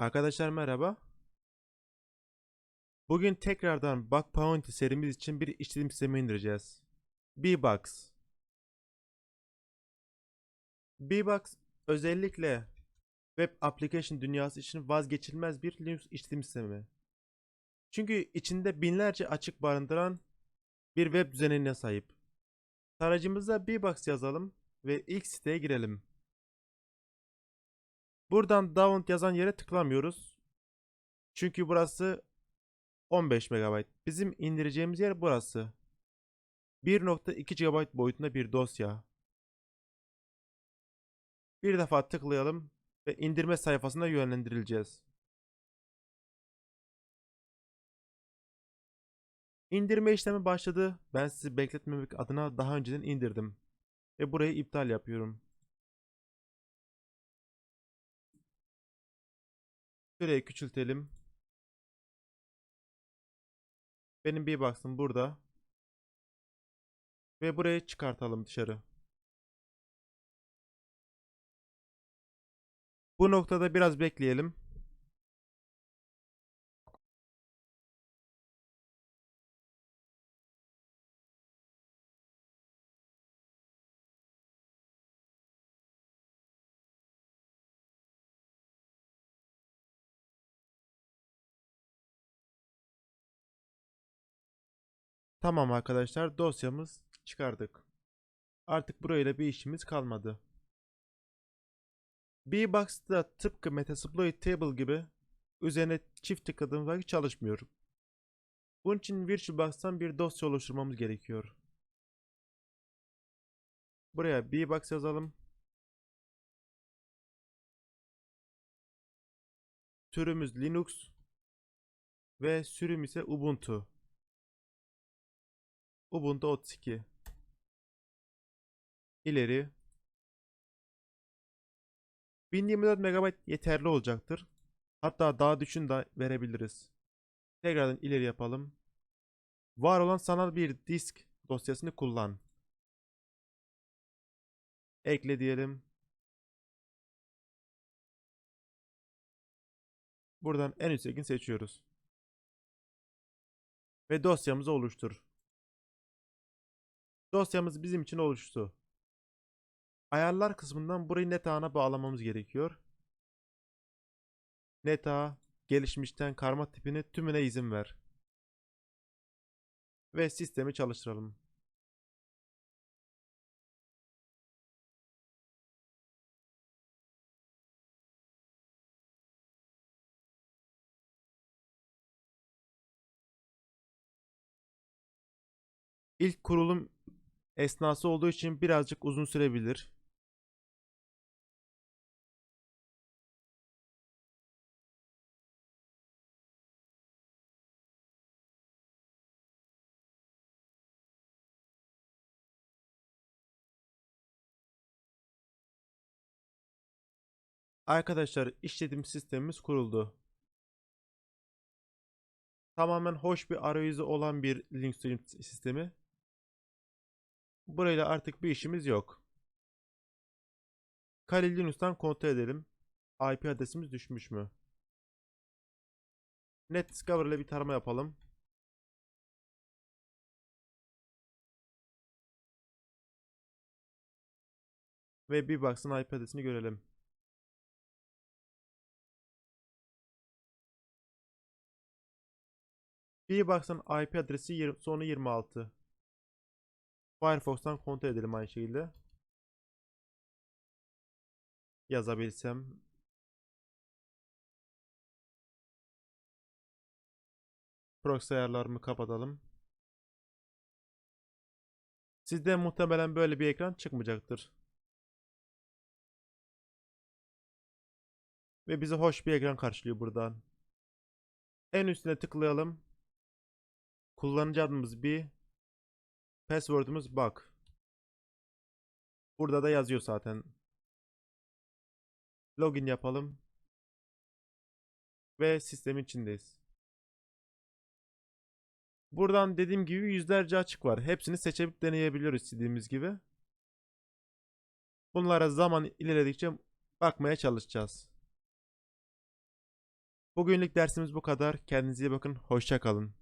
Arkadaşlar merhaba. Bugün tekrardan Bug Bounty serimiz için bir işletim sistemi indireceğiz. Bbox. Bbox özellikle web application dünyası için vazgeçilmez bir Linux işletim sistemi. Çünkü içinde binlerce açık barındıran bir web düzenine sahip. Tarayıcımıza Bbox yazalım ve ilk siteye girelim. Buradan download yazan yere tıklamıyoruz. Çünkü burası 15 MB. Bizim indireceğimiz yer burası. 1.2 GB boyutunda bir dosya. Bir defa tıklayalım ve indirme sayfasına yönlendirileceğiz. İndirme işlemi başladı. Ben sizi bekletmemek adına daha önceden indirdim. Ve burayı iptal yapıyorum. Şurayı küçültelim. Benim bir baksın burada. Ve burayı çıkartalım dışarı. Bu noktada biraz bekleyelim. Tamam arkadaşlar dosyamız çıkardık. Artık burayla bir işimiz kalmadı. Bbox'ta tıpkı Metasploit Table gibi üzerine çift tıkladığımız vakit çalışmıyor. Bunun için VirtualBox'tan bir dosya oluşturmamız gerekiyor. Buraya Bbox yazalım. Türümüz Linux ve sürüm ise Ubuntu. Ubuntu 32. İleri. 1024 MB yeterli olacaktır. Hatta daha düşün de verebiliriz. Tekrardan ileri yapalım. Var olan sanal bir disk dosyasını kullan. Ekle diyelim. Buradan en üsttekini seçiyoruz. Ve dosyamızı oluştur. Dosyamız bizim için oluştu. Ayarlar kısmından burayı NetA'na bağlamamız gerekiyor. NetA gelişmişten karma tipini tümüne izin ver. Ve sistemi çalıştıralım. İlk kurulum esnası olduğu için birazcık uzun sürebilir. Arkadaşlar işletim sistemimiz kuruldu. Tamamen hoş bir arayüzü olan bir Linux sistemi. Burayla artık bir işimiz yok. Kali Linux'tan kontrol edelim. IP adresimiz düşmüş mü? NetDiscover ile bir tarama yapalım. Ve bir baksın IP adresini görelim. Bir baksın IP adresi 20, sonu 26. Firefox'tan kontrol edelim aynı şekilde. Yazabilsem. Proxy ayarlarımı kapatalım. Sizde muhtemelen böyle bir ekran çıkmayacaktır. Ve bize hoş bir ekran karşılıyor buradan. En üstüne tıklayalım. Kullanıcı adımız bir. Password'umuz bak. Burada da yazıyor zaten. Login yapalım. Ve sistemin içindeyiz. Buradan dediğim gibi yüzlerce açık var. Hepsini seçebilip deneyebiliyoruz istediğimiz gibi. Bunlara zaman ilerledikçe bakmaya çalışacağız. Bugünlük dersimiz bu kadar. Kendinize iyi bakın. Hoşça kalın.